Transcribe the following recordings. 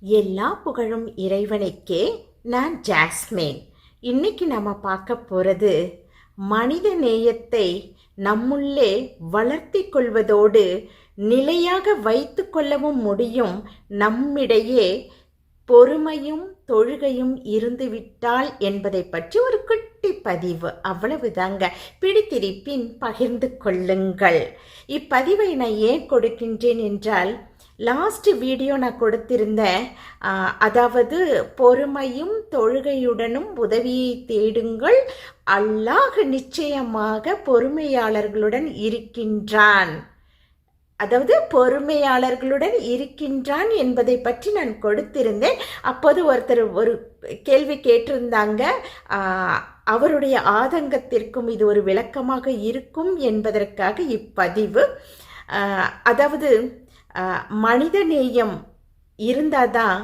எல்லா புகழும் இறைவனுக்கே. நான் ஜாஸ்மின். இன்னைக்கு நம்ம பார்க்க போகிறது மனித நேயத்தை நம்முள்ளே வளர்த்தி கொள்வதோடு நிலையாக வைத்து கொள்ளவும் முடியும். நம்மிடையே பொறுமையும் தொழுகையும் இருந்துவிட்டால் என்பதை பற்றி ஒரு குட்டி பதிவு. அவ்வளவுதாங்க. பிடித்திருப்பின் பகிர்ந்து கொள்ளுங்கள். இப்பதிவை நான் ஏன் கொடுக்கின்றேன் என்றால் லாஸ்ட் வீடியோ நான் கொடுத்திருந்தேன். அதாவது பொறுமையும் தொழுகையுடனும் உதவியை தேடுங்கள். அல்லாஹ் நிச்சயமாக பொறுமையாளர்களுடன் இருக்கின்றான். அதாவது பொறுமையாளர்களுடன் இருக்கின்றான் என்பதை பற்றி நான் கொடுத்திருந்தேன். அப்போது ஒருத்தர் ஒரு கேள்வி கேட்டிருந்தாங்க. அவருடைய ஆதங்கத்திற்கும் இது ஒரு விளக்கமாக இருக்கும் என்பதற்காக இப்பதிவு. அதாவது மனித நேயம் இருந்தால் தான்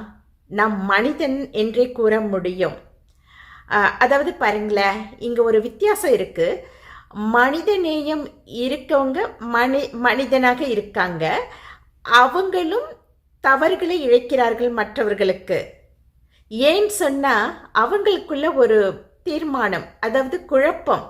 நம் மனிதன் என்றே கூற முடியும். அதாவது பாருங்களேன் இங்கே ஒரு வித்தியாசம் இருக்குது மனிதநேயம் இருக்கவங்க மனி மனிதனாக இருக்காங்க. அவங்களும் தவறுகளை இழைக்கிறார்கள் மற்றவர்களுக்கு. ஏன் சொன்னால் அவங்களுக்குள்ள ஒரு தீர்மானம் அதாவது குழப்பம்.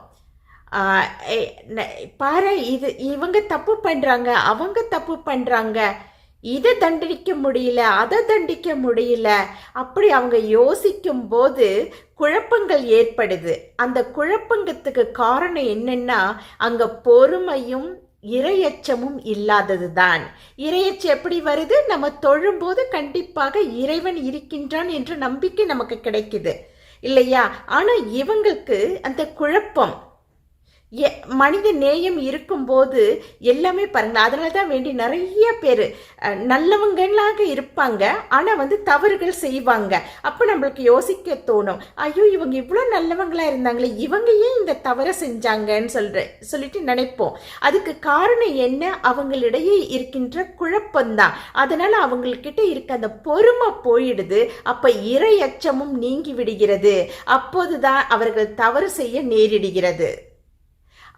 பாரு இது இவங்க தப்பு பண்ணுறாங்க அவங்க தப்பு பண்ணுறாங்க இதை தண்டிக்க முடியல அதை தண்டிக்க முடியல. அப்படி அவங்க யோசிக்கும் போது குழப்பங்கள் ஏற்படுது. அந்த குழப்பங்கத்துக்கு காரணம் என்னன்னா அங்க பொறுமையும் இரையச்சமும் இல்லாததுதான். இரையச்சம் எப்படி வருது? நம்ம தொழும்போது கண்டிப்பாக இறைவன் இருக்கின்றான் என்ற நம்பிக்கை நமக்கு கிடைக்குது. இல்லையா? ஆனா இவங்களுக்கு அந்த குழப்பம் மனித நேயம் இருக்கும்போது எல்லாமே பாருங்கள் அதனால தான் வேண்டி நிறைய பேர் நல்லவங்களாக இருப்பாங்க. ஆனால் வந்து தவறுகள் செய்வாங்க. அப்போ நம்மளுக்கு யோசிக்க தோணும். ஐயோ இவங்க இவ்வளோ நல்லவங்களாக இருந்தாங்களே இவங்க ஏன் இந்த தவறை செஞ்சாங்கன்னு சொல்ற சொல்லிட்டு நினைப்போம். அதுக்கு காரணம் என்ன? அவங்களிடையே இருக்கின்ற குழப்பம்தான். அதனால் அவங்கக்கிட்ட இருக்க அந்த பொறுமை போயிடுது. அப்போ இறையச்சமும் நீங்கி விடுகிறது. அப்போதுதான் அவர்கள் தவறு செய்ய நேரிடுகிறது.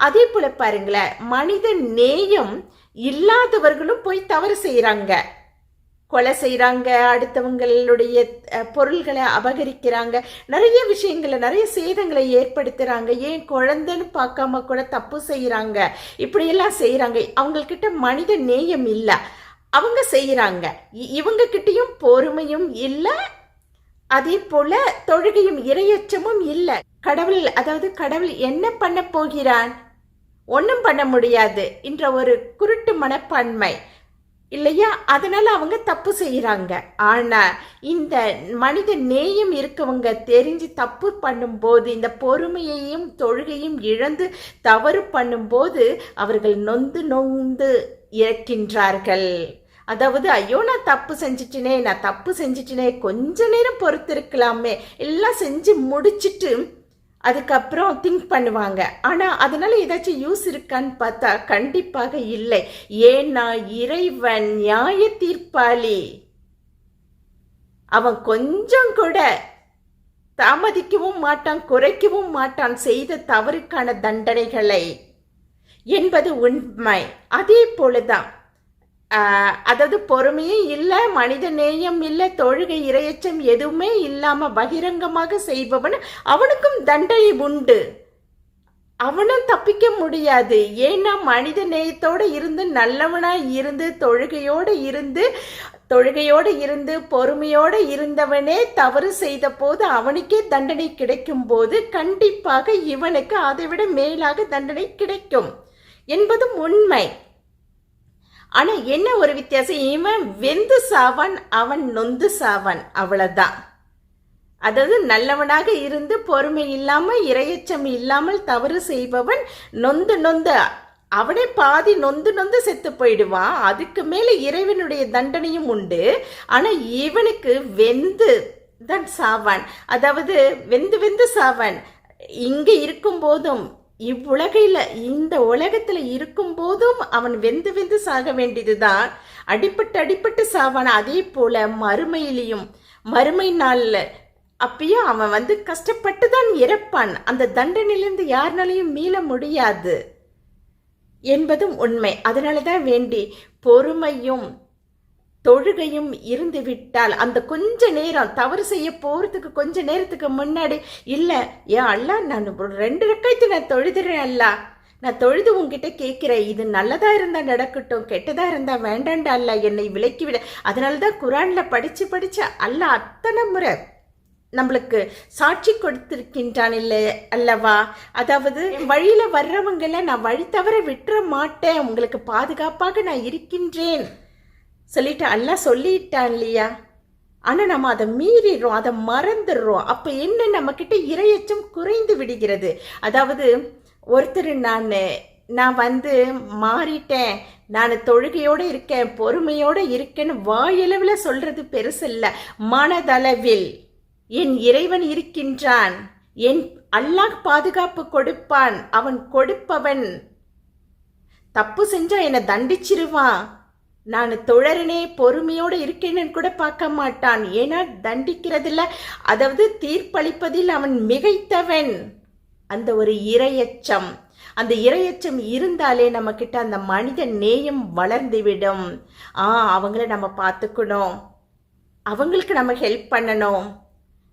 அதே போல பாருங்களேன் மனித நேயம் இல்லாதவர்களும் போய் தவறு செய்கிறாங்க கொலை செய்கிறாங்க அடுத்தவங்களுடைய பொருள்களை அபகரிக்கிறாங்க நிறைய விஷயங்களை நிறைய சேதங்களை ஏற்படுத்துகிறாங்க ஏன் குழந்தைன்னு பார்க்காம கூட தப்பு செய்கிறாங்க இப்படியெல்லாம் செய்கிறாங்க அவங்கக்கிட்ட மனித நேயம் இல்லை. அவங்க செய்கிறாங்க இவங்க கிட்டயும் பொறுமையும் இல்லை. அதே போல தொழுகையும் இரையச்சமும் இல்லை. கடவுள் அதாவது கடவுள் என்ன பண்ண போகிறான்? ஒன்றும் பண்ண முடியாது என்ற ஒரு குருட்டு மனப்பான்மை. இல்லையா? அதனால அவங்க தப்பு செய்கிறாங்க ஆனா இந்த மனித நேயம் இருக்கவங்க தெரிஞ்சு தப்பு பண்ணும்போது இந்த பொறுமையையும் தொழுகையும் இழந்து தவறு பண்ணும்போது அவர்கள் நொந்து நொந்து இறக்கின்றார்கள். அதாவது ஐயோ நான் தப்பு செஞ்சிட்டேனே நான் தப்பு செஞ்சிட்டேனே கொஞ்ச நேரம் பொறுத்திருக்கலாமே எல்லாம் செஞ்சு முடிச்சிட்டு அதுக்கப்புறம் திங்க் பண்ணுவாங்க. ஆனால் அதனால் ஏதாச்சும் யூஸ் இருக்கான்னு பார்த்தா கண்டிப்பாக இல்லை. ஏன்னா இறைவன் நியாய தீர்ப்பாளி. அவன் கொஞ்சம் கூட தாமதிக்கவும் மாட்டான் குறைக்கவும் மாட்டான் செய்த தவறுக்கான தண்டனைகளை. என்பது உண்மை. அதே போலதான் அதாவது பொறுமையும் இல்லை மனித நேயம் இல்லை தொழுகை இரையச்சம் எதுவுமே இல்லாமல் பகிரங்கமாக செய்பவன் அவனுக்கும் தண்டனை உண்டு. அவனும் தப்பிக்க முடியாது. ஏன்னா மனித நேயத்தோடு இருந்து நல்லவனாக இருந்து தொழுகையோடு இருந்து தொழுகையோடு இருந்து பொறுமையோடு இருந்தவனே தவறு செய்த போது அவனுக்கே தண்டனை கிடைக்கும் போது கண்டிப்பாக இவனுக்கு அதைவிட மேலாக தண்டனை கிடைக்கும் என்பதும் உண்மை. ஆனால் என்ன ஒரு வித்தியாசம்? இவன் வெந்து சாவான் அவன் நொந்து சாவான் அவ்வளோதான் அதாவது நல்லவனாக இருந்து பொறுமை இல்லாமல் இரையச்சம் இல்லாமல் தவறு செய்பவன் நொந்து நொந்து அவனே பாதி நொந்து நொந்து செத்து போயிடுவான். அதுக்கு மேலே இறைவனுடைய தண்டனையும் உண்டு. ஆனால் இவனுக்கு வெந்து தான் சாவான். அதாவது வெந்து வெந்து சாவான். இங்கே இருக்கும் போதும் இவ்வுலகையில் இந்த உலகத்துல இருக்கும் போதும் அவன் வெந்து வெந்து சாக வேண்டியதுதான். அடிப்பட்டு அடிப்பட்டு சாவான. அதே போல மறுமையிலையும் மறுமை நாள்ல அப்பயும் அவன் வந்து கஷ்டப்பட்டு தான் இறப்பான். அந்த தண்டனையிலிருந்து யாருனாலையும் மீள முடியாது என்பதும் உண்மை. அதனால தான் வேண்டி பொறுமையும் தொழுகையும் இருந்து விட்டால் அந்த கொஞ்ச நேரம் தவறு செய்ய போகிறதுக்கு கொஞ்ச நேரத்துக்கு முன்னாடி இல்லை ஏன் அல்லா நான் ரெண்டு ரக்காய்த்து நான் தொழுதுறேன் அல்லா. நான் தொழுது உங்ககிட்ட கேட்கிறேன். இது நல்லதா இருந்தா நடக்கட்டும் கெட்டதா இருந்தா வேண்டாண்டா அல்ல என்னை விலக்கி விட அதனால தான் குரான்ல படிச்சு படிச்சு அல்ல அத்தனை முறை நம்மளுக்கு சாட்சி கொடுத்திருக்கின்றான் இல்லை அல்லவா? அதாவது வழியில வர்றவங்களை நான் வழி தவற விட்டுற மாட்டேன். உங்களுக்கு பாதுகாப்பாக நான் இருக்கின்றேன். சொல்லிட்டு அல்லாஹ் சொல்லிட்டான் இல்லையா? ஆனால் நம்ம அதை மீறிடுறோம் அதை மறந்துடுறோம். அப்போ என்ன நம்மக்கிட்ட இரையச்சம் குறைந்து விடுகிறது? அதாவது ஒருத்தர் நான் நான் வந்து மாறிட்டேன் நான் தொழுகையோடு இருக்கேன் பொறுமையோடு இருக்கேன்னு வாயளவில் சொல்கிறது பெருசில்ல மனதளவில் என் இறைவன் இருக்கின்றான் என் அல்லாஹ் பாதுகாப்பு கொடுப்பான் அவன் கொடுப்பவன். தப்பு செஞ்சா என்னை தண்டிச்சிருவான். நான் தொழறனே பொறுமையோடு இருக்கேன்னு கூட பார்க்க மாட்டான். ஏன்னா தண்டிக்கிறதில்ல. அதாவது தீர்ப்பளிப்பதில் அவன் மிகைத்தவன். அந்த ஒரு இரையச்சம். அந்த இரையச்சம் இருந்தாலே நம்ம கிட்ட அந்த மனித நேயம் வளர்ந்துவிடும். ஆ அவங்கள நம்ம பார்த்துக்கணும். அவங்களுக்கு நம்ம ஹெல்ப் பண்ணணும்.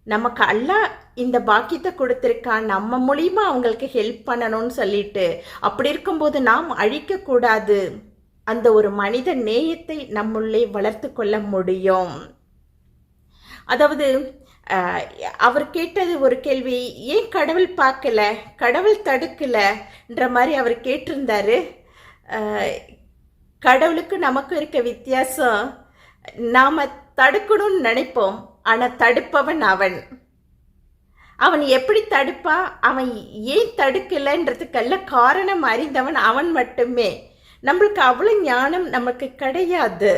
நமக்கு அல்லா இந்த பாக்கியத்தை கொடுத்துருக்கான். நம்ம மூலியமாக அவங்களுக்கு ஹெல்ப் பண்ணணும்னு சொல்லிட்டு. அப்படி இருக்கும்போது நாம் அழிக்கக்கூடாது. அந்த ஒரு மனித நேயத்தை நம்முள்ளே வளர்த்து கொள்ள முடியும். அதாவது அவர் கேட்டது ஒரு கேள்வி ஏன் கடவுள் பார்க்கல? கடவுள் தடுக்கலன்ற மாதிரி அவர் கேட்டிருந்தாரு. கடவுளுக்கு நமக்கு இருக்க வித்தியாசம் நாம தடுக்கணும்னு நினைப்போம் ஆனா தடுப்பவன் அவன். அவன் எப்படி தடுப்பா அவன் ஏன் தடுக்கலைன்றதுக்கெல்லாம் காரணம் அறிந்தவன் அவன் மட்டுமே. நம்மளுக்கு அவ்வளோ ஞானம் நமக்கு கிடையாது.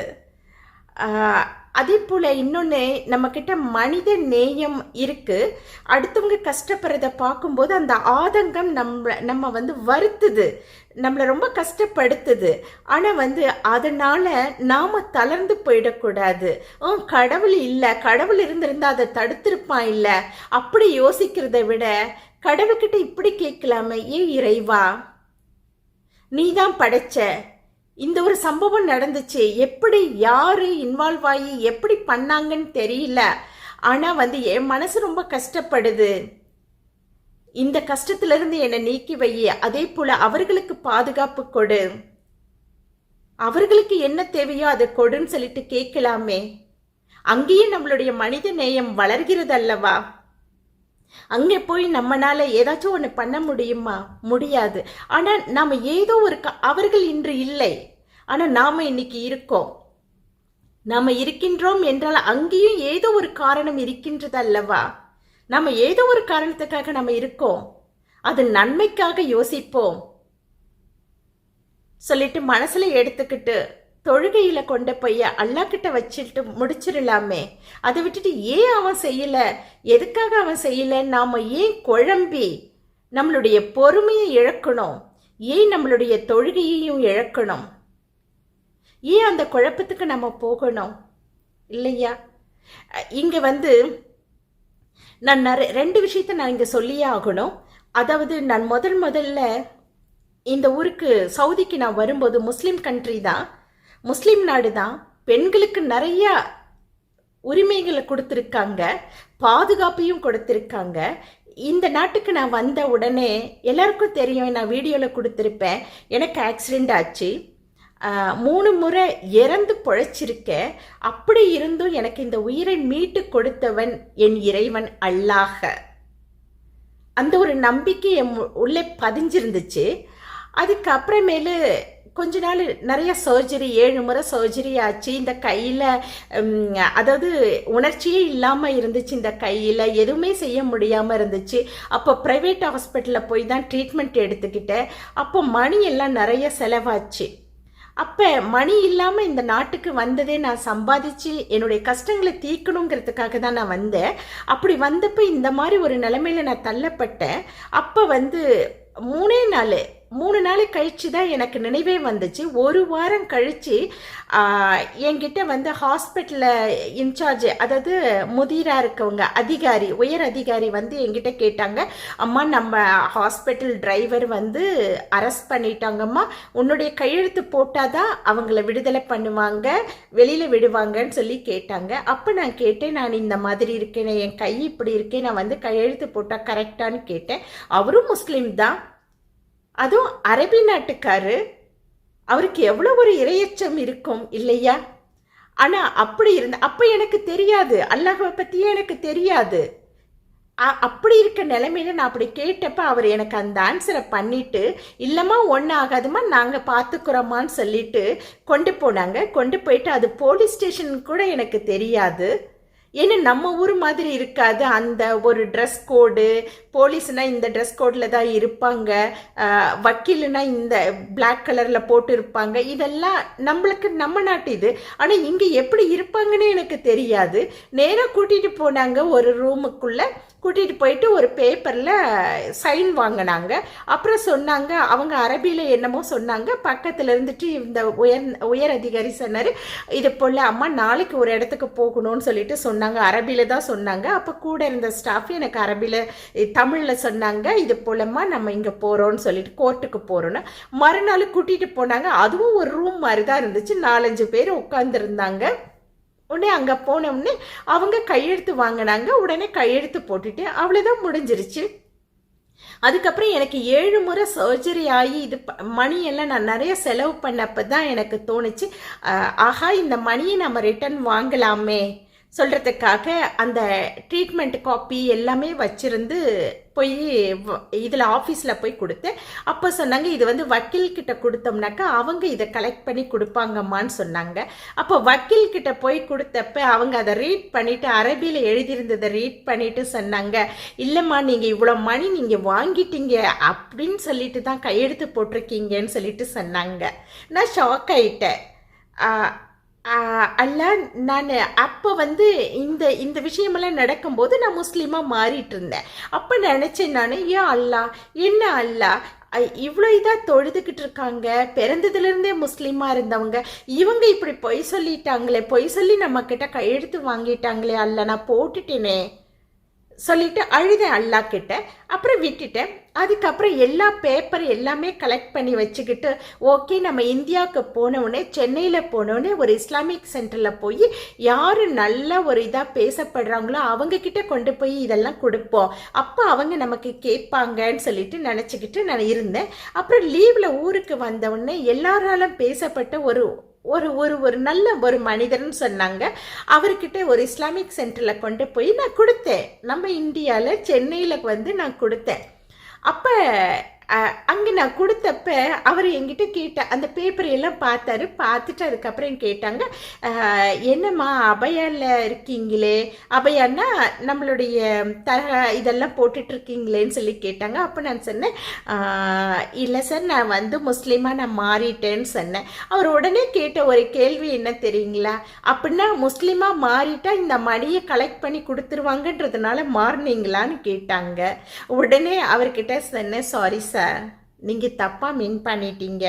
அதே போல் இன்னொன்று நம்மக்கிட்ட மனித நேயம் இருக்குது அடுத்தவங்க கஷ்டப்படுறத பார்க்கும்போது அந்த ஆதங்கம் நம்ம நம்ம வந்து வருத்துது. நம்மளை ரொம்ப கஷ்டப்படுத்துது. ஆனால் வந்து அதனால் நாம் தளர்ந்து போயிடக்கூடாது. ஓ கடவுள் இல்லை கடவுள் இருந்திருந்தால் அதை தடுத்திருப்பான் இல்லை. அப்படி யோசிக்கிறதை விட கடவுள்கிட்ட இப்படி கேட்கலாமே ஏன் இறைவா? நீ தான் படைச்ச. இந்த ஒரு சம்பவம் நடந்துச்சு. எப்படி யாரு இன்வால்வ் ஆகி எப்படி பண்ணாங்கன்னு தெரியல. ஆனால் வந்து என் மனசு ரொம்ப கஷ்டப்படுது. இந்த கஷ்டத்திலிருந்து என்னை நீக்கி வை. அதே போல அவர்களுக்கு பாதுகாப்பு கொடு. அவர்களுக்கு என்ன தேவையோ அதை கொடுன்னு சொல்லிட்டு கேட்கலாமே. அங்கேயும் நம்மளுடைய மனித நேயம் வளர்கிறது அல்லவா அங்கே போய் நம்மனால ஏதாச்சும் ஒன்று பண்ண முடியுமா? முடியாது. ஆனால் நாம் ஏதோ ஒரு க- அவர்கள் இன்று இல்லை. ஆனால் நாம இன்னைக்கு இருக்கோம். நாம் இருக்கின்றோம் என்றால் அங்கேயும் ஏதோ ஒரு காரணம் இருக்கின்றது அல்லவா நாம ஏதோ ஒரு காரணத்துக்காக நம்ம இருக்கோம். அது நன்மைக்காக யோசிப்போம். சொல்லிட்டு மனசுல எடுத்துக்கிட்டு தொழுகையில கொண்டு போய் அல்லாஹ் கிட்ட வச்சுட்டு முடிச்சிடலாமே அதை விட்டுட்டு ஏன் அவன் செய்யல? எதுக்காக அவன் செய்யல? நாம ஏன் குழம்பி நம்மளுடைய பொறுமையை இழக்கணும்? ஏன் நம்மளுடைய தொழுகையையும் இழக்கணும்? ஏன் அந்த குழப்பத்துக்கு நம்ம போகணும்? இல்லையா? இங்கே இங்க வந்து நான் நிறைய ரெண்டு விஷயத்த நான் இங்க சொல்லியே ஆகணும். அதாவது நான் முதல் முதல்ல இந்த ஊருக்கு சவுதிக்கு நான் வரும்போது முஸ்லீம் கண்ட்ரி தான். முஸ்லீம் நாடு தான் பெண்களுக்கு நிறைய உரிமைகளை கொடுத்துருக்காங்க. பாதுகாப்பையும் கொடுத்துருக்காங்க. இந்த நாட்டுக்கு நான் வந்த உடனே எல்லாருக்கும் தெரியும் நான் வீடியோவில் கொடுத்துருப்பேன். எனக்கு ஆக்சிடெண்ட் ஆச்சு. மூணு முறை இறந்து பொழைச்சிருக்கேன். அப்படி இருந்தும் எனக்கு இந்த உயிரை மீட்டு கொடுத்தவன் என் இறைவன் அல்லாஹ. அந்த ஒரு நம்பிக்கை என் உள்ளே பதிஞ்சிருந்துச்சு. அதுக்கப்புறமேலு கொஞ்ச நாள் நிறைய சர்ஜரி ஏழு முறை சர்ஜரி ஆச்சு. இந்த கையில் அதாவது உணர்ச்சியே இல்லாமல் இருந்துச்சு இந்த கையில். எதுவுமே செய்ய முடியாமல் இருந்துச்சு. அப்போ ப்ரைவேட் ஹாஸ்பிட்டலில் போய் தான் ட்ரீட்மெண்ட் எடுத்துக்கிட்டேன். அப்போ மணி எல்லாம் நிறைய செலவாச்சு. அப்போ மணி இல்லாமல் இந்த நாட்டுக்கு வந்ததே நான் சம்பாதிச்சு என்னுடைய கஷ்டங்களை தீர்க்கணுங்கிறதுக்காக தான் நான் வந்தேன். அப்படி வந்தப்போ இந்த மாதிரி ஒரு நிலைமையில நான் தள்ளப்பட்டேன். அப்போ வந்து மூணே நாள் மூணு நாள் கழிச்சு தான் எனக்கு நினைவே வந்துச்சு. ஒரு வாரம் கழிச்சு என்கிட்ட வந்து ஹாஸ்பிட்டலில் இன்சார்ஜ் அதாவது முதிராக இருக்கவங்க அதிகாரி உயர் அதிகாரி வந்து என்கிட்ட கேட்டாங்க. அம்மா நம்ம ஹாஸ்பிட்டல் டிரைவர் வந்து அரெஸ்ட் பண்ணிட்டாங்கம்மா. உன்னுடைய கையெழுத்து போட்டால் தான் அவங்கள விடுதலை பண்ணுவாங்க வெளியில் விடுவாங்கன்னு சொல்லி கேட்டாங்க. அப்போ நான் கேட்டேன் நான் இந்த மாதிரி இருக்கேன் என் கை இப்படி இருக்கேன் நான் வந்து கையெழுத்து போட்டால் கரெக்டான்னு கேட்டேன். அவரும் முஸ்லீம் தான். அதுவும் அரபி நாட்டுக்காரு. அவருக்கு எவ்வளோ ஒரு இரையச்சம் இருக்கும் இல்லையா? ஆனால் அப்படி இருந்த அப்போ எனக்கு தெரியாது. அல்லாஹை பற்றியே எனக்கு தெரியாது. அப்படி இருக்க நிலைமையில நான் அப்படி கேட்டப்ப அவர் எனக்கு அந்த ஆன்சரை பண்ணிட்டு இல்லைம்மா ஒன்றும் ஆகாதுமா நாங்கள் பார்த்துக்குறோமான்னு சொல்லிட்டு கொண்டு போனாங்க. கொண்டு போயிட்டு அது போலீஸ் ஸ்டேஷன் கூட எனக்கு தெரியாது. ஏன்னா நம்ம ஊர் மாதிரி இருக்காது. அந்த ஒரு ட்ரெஸ் கோடு போலீஸ்னால் இந்த ட்ரெஸ் கோடில் தான் இருப்பாங்க. ஆஹ் வக்கீலுனா இந்த பிளாக் கலரில் போட்டு இருப்பாங்க. இதெல்லாம் நம்மளுக்கு நம்ம நாட்டு இது. ஆனால் இங்கே எப்படி இருப்பாங்கன்னு எனக்கு தெரியாது. நேராக கூட்டிகிட்டு போனாங்க ஒரு ரூமுக்குள்ளே கூட்டிகிட்டு போயிட்டு ஒரு பேப்பரில் சைன் வாங்கினாங்க. அப்புறம் சொன்னாங்க அவங்க அரபியில் என்னமோ சொன்னாங்க. பக்கத்தில் இருந்துட்டு இந்த உயர் உயர் அதிகாரி சொன்னார் இது போல் அம்மா நாளைக்கு ஒரு இடத்துக்கு போகணும்னு சொல்லிட்டு சொன்னாங்க. அரபியில் தான் சொன்னாங்க. அப்போ கூட இருந்த ஸ்டாஃப் எனக்கு அரபியில் தமிழில் சொன்னாங்க இது போலமாக நம்ம இங்கே போகிறோம்னு சொல்லிட்டு கோர்ட்டுக்கு போகிறோன்னு மறுநாள் கூட்டிகிட்டு போனாங்க. அதுவும் ஒரு ரூம் மாதிரி தான் இருந்துச்சு. நாலஞ்சு பேர் உட்காந்துருந்தாங்க உடனே அங்கே போனோடனே அவங்க கையெழுத்து வாங்கினாங்க. உடனே கையெழுத்து போட்டுட்டு அவ்வளோதான் முடிஞ்சிருச்சு. அதுக்கப்புறம் எனக்கு ஏழு முறை சர்ஜரி ஆகி இது ப- மணியெல்லாம் நான் நிறைய செலவு பண்ணப்போ தான் எனக்கு தோணுச்சு. ஆஹா இந்த மணியை நம்ம ரிட்டர்ன் வாங்கலாமே. சொல்கிறதுக்காக அந்த ட்ரீட்மெண்ட் காப்பி எல்லாமே வச்சிருந்து போய் இதில் ஆஃபீஸில் போய் கொடுத்தேன் அப்போ சொன்னாங்க இது வந்து வக்கீல்கிட்ட கொடுத்தோம்னாக்கா அவங்க இதை கலெக்ட் பண்ணி கொடுப்பாங்கம்மான்னு சொன்னாங்க. அப்போ வக்கீல்கிட்ட போய் கொடுத்தப்ப அவங்க அதை ரீட் பண்ணிவிட்டு அரபியில் எழுதியிருந்ததை ரீட் பண்ணிவிட்டு சொன்னாங்க இல்லைம்மா நீங்கள் இவ்வளோ மணி நீங்கள் வாங்கிட்டீங்க அப்படின்னு சொல்லிட்டு தான் கையெழுத்து போட்டிருக்கீங்கன்னு சொல்லிட்டு சொன்னாங்க. நான் ஷாக் ஆயிட்டேன். அல்ல நான் அப்போ வந்து இந்த இந்த விஷயமெல்லாம் நடக்கும்போது நான் முஸ்லீமாக மாறிட்டு இருந்தேன் அப்போ நினச்சேன் நான் ஏன் அல்லா என்ன அல்லா? இவ்வளோ இதாக தொழுதுகிட்டு இருக்காங்க பிறந்ததுலேருந்தே முஸ்லீமாக இருந்தவங்க. இவங்க இப்படி பொய் சொல்லிட்டாங்களே பொய் சொல்லி நம்மக்கிட்ட கையெழுத்து வாங்கிட்டாங்களே அல்ல நான் போட்டுட்டேனே. சொல்லிட்டு அழுதேன் அல்லா கிட்ட அப்புறம் விட்டுட்டேன். அதுக்கப்புறம் எல்லா பேப்பர் எல்லாமே கலெக்ட் பண்ணி வச்சுக்கிட்டு ஓகே நம்ம இந்தியாவுக்கு போனவுடனே சென்னையில் போனவுடனே ஒரு இஸ்லாமிக் சென்டரில் போய் யார் நல்ல ஒரு இதாக பேசப்படுறாங்களோ அவங்கக்கிட்ட கொண்டு போய் இதெல்லாம் கொடுப்போம். அப்போ அவங்க நமக்கு கேட்பாங்கன்னு சொல்லிட்டு நினச்சிக்கிட்டு நான் இருந்தேன். அப்புறம் லீவில் ஊருக்கு வந்தவுடனே எல்லாராலும் பேசப்பட்ட ஒரு ஒரு ஒரு ஒரு நல்ல ஒரு மனிதர்னு சொன்னாங்க. அவர்கிட்ட ஒரு இஸ்லாமிக் சென்டரில் கொண்டு போய் நான் கொடுத்தேன். நம்ம இந்தியாவில் சென்னையில் வந்து நான் கொடுத்தேன். அப்போ அங்கே நான் கொடுத்தப்ப அவர் என்கிட்ட கேட்ட அந்த பேப்பர் எல்லாம் பார்த்தாரு. பார்த்துட்டு அதுக்கப்புறம் கேட்டாங்க என்னம்மா அபயாவில் இருக்கீங்களே? அபயான்னா நம்மளுடைய தர இதெல்லாம் போட்டுட்டு இருக்கீங்களேன்னு சொல்லி கேட்டாங்க. அப்போ நான் சொன்னேன் இல்லை சார் நான் வந்து முஸ்லீமாக நான் மாறிட்டேன்னு சொன்னேன். அவர் உடனே கேட்ட ஒரு கேள்வி என்ன தெரியுங்களா? அப்படின்னா முஸ்லீமாக மாறிட்டா இந்த மணியை கலெக்ட் பண்ணி கொடுத்துருவாங்கன்றதுனால மாறினீங்களான்னு கேட்டாங்க. உடனே அவர்கிட்ட சொன்னேன் சாரி சார் சார் நீங்கள் தப்பாக மின் பண்ணிட்டீங்க.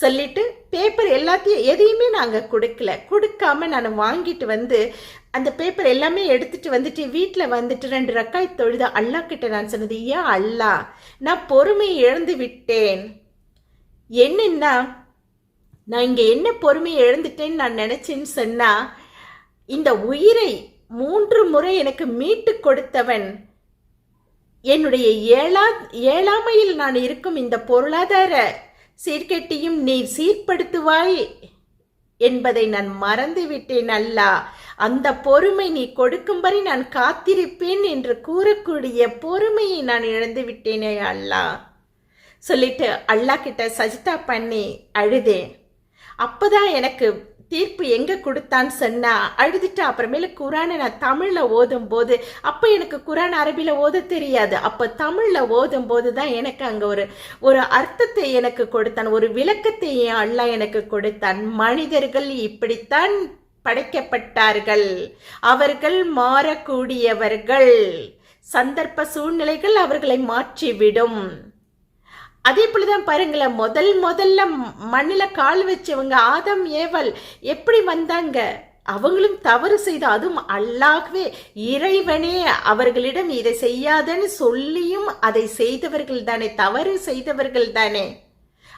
சொல்லிட்டு பேப்பர் எல்லாத்தையும் எதையுமே நாங்கள் கொடுக்கல. கொடுக்காம நான் வாங்கிட்டு வந்து அந்த பேப்பர் எல்லாமே எடுத்துட்டு வந்துட்டு வீட்டில் வந்துட்டு ரெண்டு ரக்காய் தொழுத அல்லா கிட்ட நான் சொன்னது ஏன் அல்லா நான் பொறுமையை இழந்து விட்டேன். என்னன்னா நான் இங்கே என்ன பொறுமையை இழந்துட்டேன்னு நான் நினச்சேன்னு சொன்னால் இந்த உயிரை மூன்று முறை எனக்கு மீட்டு கொடுத்தவன் என்னுடைய ஏழா ஏழாமையில் நான் இருக்கும் இந்த பொருளாதார சீர்கெட்டியும் நீ சீர்படுத்துவாய் என்பதை நான் மறந்துவிட்டேன் அல்லா. அந்த பொறுமை நீ கொடுக்கும்படி நான் காத்திருப்பேன் என்று கூறக்கூடிய பொறுமையை நான் இழந்து விட்டேனே அல்லா. சொல்லிட்டு அல்லா கிட்ட சஜிதா பண்ணி அழுதேன். அப்போதான் எனக்கு தீர்ப்பு எங்க கொடுத்தான்னு சொன்னா அழுதுட்டு அப்புறமேல குரானை நான் தமிழ்ல ஓதும் போது அப்ப எனக்கு குரான் அரபியில் ஓத தெரியாது. அப்ப தமிழ்ல ஓதும் போது தான் எனக்கு அங்க ஒரு ஒரு அர்த்தத்தை எனக்கு கொடுத்தான் ஒரு விளக்கத்தை என் அல்லா எனக்கு கொடுத்தான். மனிதர்கள் இப்படித்தான் படைக்கப்பட்டார்கள். அவர்கள் மாறக்கூடியவர்கள். சந்தர்ப்ப சூழ்நிலைகள் அவர்களை மாற்றிவிடும். அதே போலதான் பாருங்களேன் முதல் முதல்ல மண்ணில் கால் வச்சவங்க ஆதம் ஏவல் எப்படி வந்தாங்க? அவங்களும் தவறு செய்த அதுவும் அல்லாகவே இறைவனே அவர்களிடம் இதை செய்யாதன்னு சொல்லியும் அதை செய்தவர்கள் தானே தவறு செய்தவர்கள் தானே.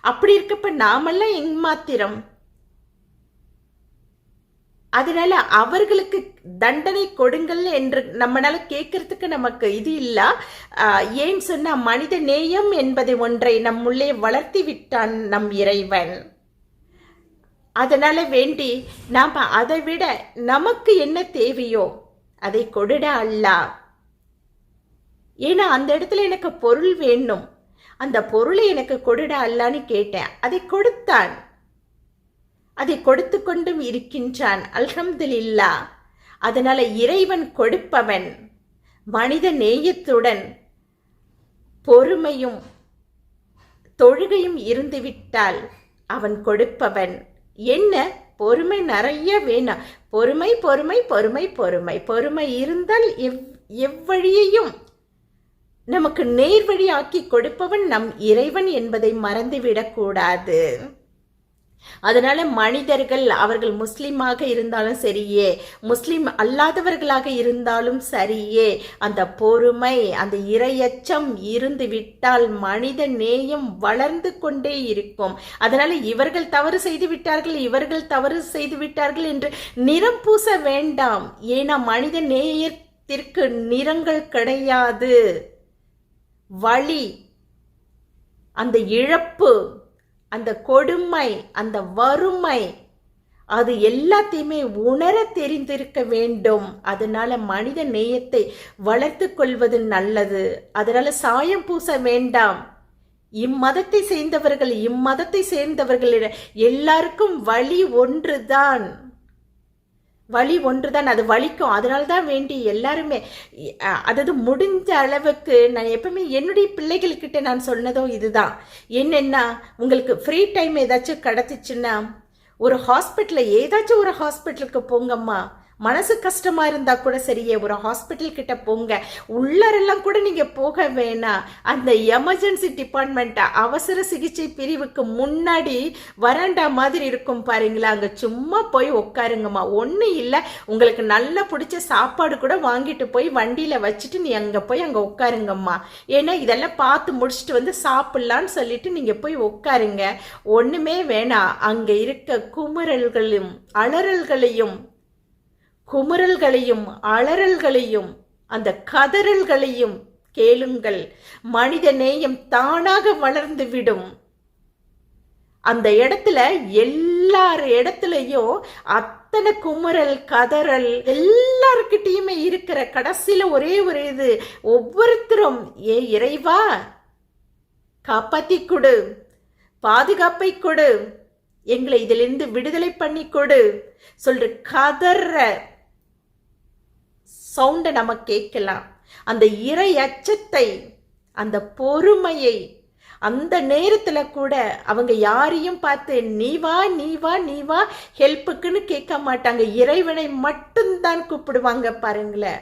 அப்படி இருக்கப்ப நாமெல்லாம் எங்மாத்திரம் அதனால அவர்களுக்கு தண்டனை கொடுங்கள் என்று நம்மளால கேட்கறதுக்கு நமக்கு இது இல்ல. ஏன் சொன்னா மனித நேயம் என்பதை ஒன்றை நம்முள்ளே வளர்த்தி விட்டான் நம் இறைவன். அதனால வேண்டி நாம் அதை விட நமக்கு என்ன தேவையோ அதை கொடுட அல்லா. ஏன்னா அந்த இடத்துல எனக்கு பொருள் வேணும். அந்த பொருளை எனக்கு கொடுட அல்லான்னு கேட்டேன். அதை கொடுத்தான். அதை கொடுத்து கொண்டும் இருக்கின்றான். அல்ஹம்துலில்லா. அதனால இறைவன் கொடுப்பவன் மனித நேயத்துடன் பொறுமையும் தொழுகையும் இருந்துவிட்டால் அவன் கொடுப்பவன். என்ன? பொறுமை நிறைய வேணும். பொறுமை பொறுமை பொறுமை பொறுமை. பொறுமை இருந்தால் எவ் எவ்வழியையும் நமக்கு நேர்வழியாக்கி கொடுப்பவன் நம் இறைவன் என்பதை மறந்துவிடக்கூடாது அதனால மனிதர்கள் அவர்கள் முஸ்லீமாக இருந்தாலும் சரியே முஸ்லீம் அல்லாதவர்களாக இருந்தாலும் சரியே அந்த பொறுமை அந்த இரையச்சம் இருந்து விட்டால் மனித நேயம் வளர்ந்து கொண்டே இருக்கும். அதனால இவர்கள் தவறு செய்து விட்டார்கள் இவர்கள் தவறு செய்து விட்டார்கள் என்று நிறம் பூச வேண்டாம். ஏன்னா மனித நேயத்திற்கு நிறங்கள் கிடையாது. வழி அந்த இழப்பு அந்த கொடுமை அந்த வறுமை அது எல்லாத்தையுமே உணர தெரிந்திருக்க வேண்டும். அதனால மனித நேயத்தை வளர்த்து கொள்வது நல்லது. அதனால சாயம் பூச வேண்டாம். இம்மதத்தை சேர்ந்தவர்கள் இம்மதத்தை சேர்ந்தவர்களிட எல்லாருக்கும் வழி ஒன்றுதான். வழி ஒன்றுதான் அது வலிக்கும். அதனால தான் வேண்டி எல்லாருமே அதாவது முடிஞ்ச அளவுக்கு நான் எப்பவுமே என்னுடைய பிள்ளைகள்கிட்ட நான் சொன்னதும் இதுதான். என்னென்னா உங்களுக்கு ஃப்ரீ டைம் ஏதாச்சும் கிடச்சிச்சுன்னா ஒரு ஹாஸ்பிட்டலில் ஏதாச்சும் ஒரு ஹாஸ்பிட்டலுக்கு போங்கம்மா. மனசு கஷ்டமா இருந்தா கூட சரியே ஒரு ஹாஸ்பிட்டல் கிட்ட போங்க. உள்ளரெல்லாம் கூட நீங்க போக வேணாம் அந்த எமர்ஜென்சி டிபார்ட்மெண்ட் அவசர சிகிச்சை பிரிவுக்கு முன்னாடி வராண்டா மாதிரி இருக்கும் பாருங்களா அங்க சும்மா போய் உட்காருங்கம்மா. ஒன்றும் இல்லை. உங்களுக்கு நல்லா பிடிச்ச சாப்பாடு கூட வாங்கிட்டு போய் வண்டியில வச்சுட்டு நீ அங்க போய் அங்க உட்காருங்கம்மா. ஏன்னா இதெல்லாம் பார்த்து முடிச்சுட்டு வந்து சாப்பிடலான்னு சொல்லிட்டு நீங்க போய் உட்காருங்க. ஒண்ணுமே வேணாம். அங்க இருக்க குமுறல்களையும் அலறல்களையும் குமுறல்களையும் அலறல்களையும் அந்த கதறல்களையும் கேளுங்கள். மனித நேயம் தானாக வளர்ந்து விடும் அந்த இடத்துல எல்லார் இடத்துலையும் அத்தனை குமுறல் கதறல் எல்லார்கிட்டயுமே இருக்கிற கடைசியில ஒரே ஒரு இது ஒவ்வொருத்தரும் ஏ இறைவா காப்பாத்தி கொடு பாதுகாப்பை கொடு எங்களை இதிலிருந்து விடுதலை பண்ணி கொடு சொல்ற கதற சவுண்டை நம்ம கேட்கலாம். அந்த இறை அச்சத்தை அந்த பொறுமையை அந்த நேரத்தில் கூட அவங்க யாரையும் பார்த்து நீ வா நீ வா நீ வா ஹெல்ப்புக்குன்னு கேட்க மாட்டாங்க. இறைவனை மட்டும்தான் கூப்பிடுவாங்க பாருங்களேன்.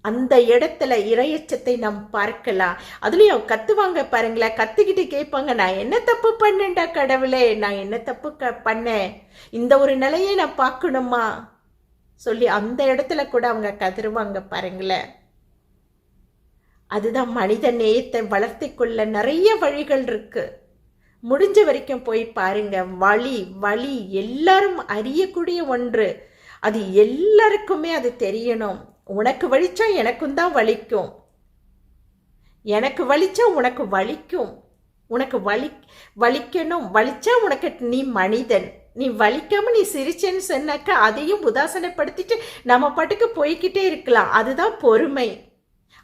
அந்த இடத்துல இரையச்சத்தை நாம் பார்க்கலாம். அதுலேயும் கத்துவாங்க பாருங்களேன். கத்துக்கிட்டு கேட்பாங்க நான் என்ன தப்பு பண்ணேன்டா கடவுளே? நான் என்ன தப்பு க பண்ணேன்? இந்த ஒரு நிலையை நான் பார்க்கணுமா? சொல்லி அந்த இடத்துல கூட அவங்க கதறுவாங்க பாருங்களேன். அதுதான் மனித நேயத்தை வளர்த்தி கொள்ள நிறைய வழிகள் இருக்கு. முடிஞ்ச வரைக்கும் போய் பாருங்க. வழி வழி எல்லாரும் அறியக்கூடிய ஒன்று. அது எல்லாருக்குமே அது தெரியணும். உனக்கு வலிச்சா எனக்கும் தான் வலிக்கும். எனக்கு வலிச்சா உனக்கு வலிக்கும். உனக்கு வலி வலிக்கணும். வலிச்சா உனக்கு நீ மனிதன். நீ வலிக்காம நீ சிரிச்சேன்னு சொன்னாக்கா அதையும் உதாசனப்படுத்திட்டு நம்ம பாட்டுக்கு போய்கிட்டே இருக்கலாம். அதுதான் பொறுமை.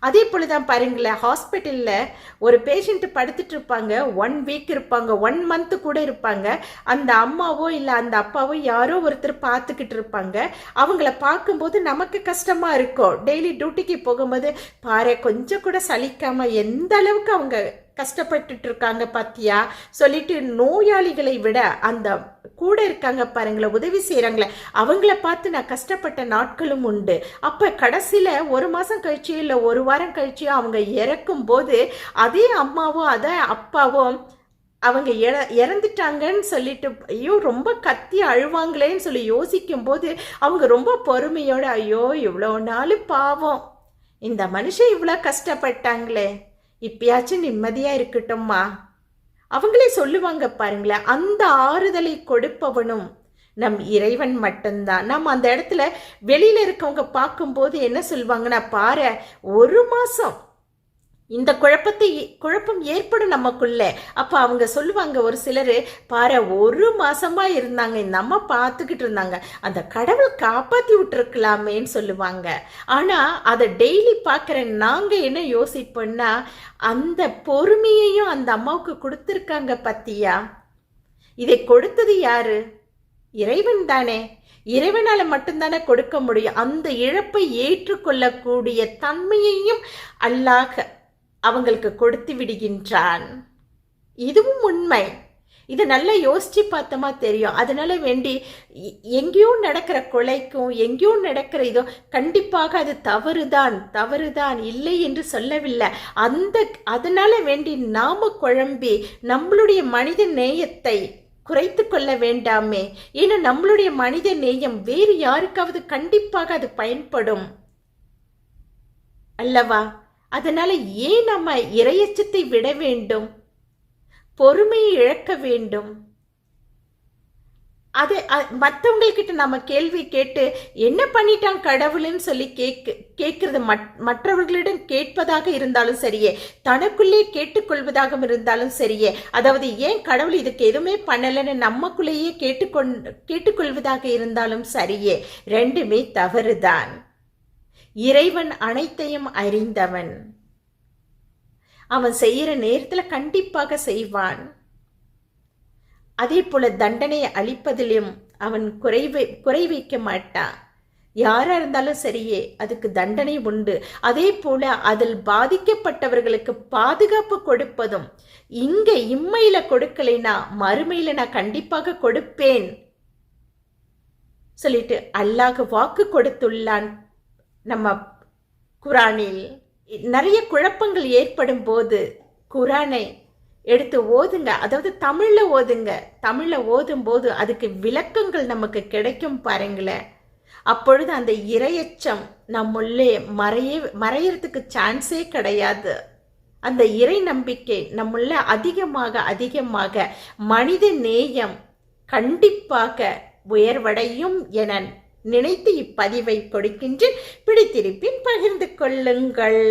அதே போல தான் பாருங்களேன் ஹாஸ்பிட்டலில் ஒரு பேஷண்ட்டு படுத்துட்டு இருப்பாங்க ஒன் வீக் இருப்பாங்க ஒன் மந்த் கூட இருப்பாங்க. அந்த அம்மாவோ இல்லை அந்த அப்பாவோ யாரோ ஒருத்தர் பார்த்துக்கிட்டு இருப்பாங்க. அவங்கள பார்க்கும்போது நமக்கு கஷ்டமா இருக்கும். டெய்லி டியூட்டிக்கு போகும்போது பாரு கொஞ்சம் கூட சலிக்காம எந்த அளவுக்கு அவங்க கஷ்டப்பட்டுட்டு இருக்காங்க பாத்தியா? சொல்லிட்டு நோயாளிகளை விட அந்த கூட இருக்காங்க பாருங்களேன் உதவி செய்கிறாங்களே அவங்கள பார்த்து நான் கஷ்டப்பட்ட நாட்களும் உண்டு. அப்போ கடைசியில் ஒரு மாதம் கழிச்சு இல்லை ஒரு வாரம் கழிச்சு அவங்க இறக்கும் போது அதே அம்மாவோ அதே அப்பாவோ அவங்க இற இறந்துட்டாங்கன்னு சொல்லிட்டு ஐயோ ரொம்ப கத்தி அழுவாங்களேன்னு சொல்லி யோசிக்கும் போது அவங்க ரொம்ப பொறுமையோட ஐயோ இவ்வளோ நாள் பாவம். இந்த மனுஷன் இவ்வளோ கஷ்டப்பட்டாங்களே. இப்பயாச்சும் நிம்மதியாக இருக்கட்டும்மா. அவங்களே சொல்லுவாங்க பாருங்களேன் அந்த ஆறுதலை கொடுப்பவனும் நம் இறைவன் மட்டும்தான். நம்ம அந்த இடத்துல வெளியில இருக்கவங்க பார்க்கும்போது என்ன சொல்லுவாங்கன்னா பாரு ஒரு மாசம் இந்த குழப்பத்தை குழப்பம் ஏற்படும் நமக்குள்ள. அப்ப அவங்க சொல்லுவாங்க ஒரு சிலர் பாரு ஒரு மாசமா இருந்தாங்க இந்த அம்மா பார்த்துக்கிட்டு இருந்தாங்க. அந்த கடவுள் காப்பாத்தி விட்டுருக்கலாமேன்னு சொல்லுவாங்க. ஆனா அதை டெய்லி பார்க்குற நாங்க என்ன யோசிப்போம்னா அந்த பொறுமையையும் அந்த அம்மாவுக்கு கொடுத்துருக்காங்க பத்தியா? இதை கொடுத்தது யாரு? இறைவன் தானே. இறைவனால மட்டும்தானே கொடுக்க முடியும். அந்த இழப்பை ஏற்றுக்கொள்ளக்கூடிய தன்மையையும் அல்லாஹ் அவங்களுக்கு கொடுத்து விடுகின்றான். இதுவும் உண்மை. இதை நல்லா யோசிச்சு பார்த்தோமா தெரியும். அதனால வேண்டி எங்கேயோ நடக்கிற கொலைக்கும் எங்கேயோ நடக்கிற இதோ கண்டிப்பாக அது தவறுதான் தவறுதான் இல்லை என்று சொல்லவில்லை. அந்த அதனால வேண்டி நாம குழம்பி நம்மளுடைய மனித நேயத்தை குறைத்து கொள்ள வேண்டாமே. ஏன்னா நம்மளுடைய மனித நேயம் வேறு யாருக்காவது கண்டிப்பாக அது பயன்படும். அல்லவா? அதனால ஏன் நம்ம இரையச்சத்தை விட வேண்டும்? பொறுமையை இழக்க வேண்டும். அது மற்றவங்கக்கிட்ட நம்ம கேள்வி கேட்டு என்ன பண்ணிட்டான் கடவுள்னு சொல்லி கேட்க கேட்கறது மட் மற்றவர்களிடம் கேட்பதாக இருந்தாலும் சரியே தனக்குள்ளே கேட்டுக்கொள்வதாக இருந்தாலும் சரியே அதாவது ஏன் கடவுள் இதுக்கு எதுவுமே பண்ணலைன்னு நமக்குள்ளேயே கேட்டுக்கொண்டு கேட்டுக்கொள்வதாக இருந்தாலும் சரியே ரெண்டுமே தவறுதான். இறைவன் அனைத்தையும் அறிந்தவன். அவன் செய்யற நேரத்தில் கண்டிப்பாக செய்வான். அதே போல தண்டனையை அளிப்பதிலும் அவன் குறைவை குறை வைக்க மாட்டான். யாரா இருந்தாலும் சரியே அதுக்கு தண்டனை உண்டு. அதே போல அதில் பாதிக்கப்பட்டவர்களுக்கு பாதுகாப்பு கொடுப்பதும் இங்க இம்மையில கொடுக்கலைனா மறுமையில நான் கண்டிப்பாக கொடுப்பேன். சொல்லிட்டு அல்லாஹ் வாக்கு கொடுத்துள்ளான். நம்ம குரானில் நிறைய குழப்பங்கள் ஏற்படும் போது குரானை எடுத்து ஓதுங்க. அதாவது தமிழில் ஓதுங்க. தமிழில் ஓதும் போது அதுக்கு விளக்கங்கள் நமக்கு கிடைக்கும் பாருங்களேன். அப்பொழுது அந்த இரையச்சம் நம்முள்ளே மறைய மறையறதுக்கு சான்ஸே கிடையாது. அந்த இறை நம்பிக்கை நம்முள்ள அதிகமாக அதிகமாக மனித நேயம் கண்டிப்பாக உயர்வடையும் என நினைத்து இப்பதிவை கொடுக்கின்றேன் பிடித்திருப்பின் பகிர்ந்து கொள்ளுங்கள்.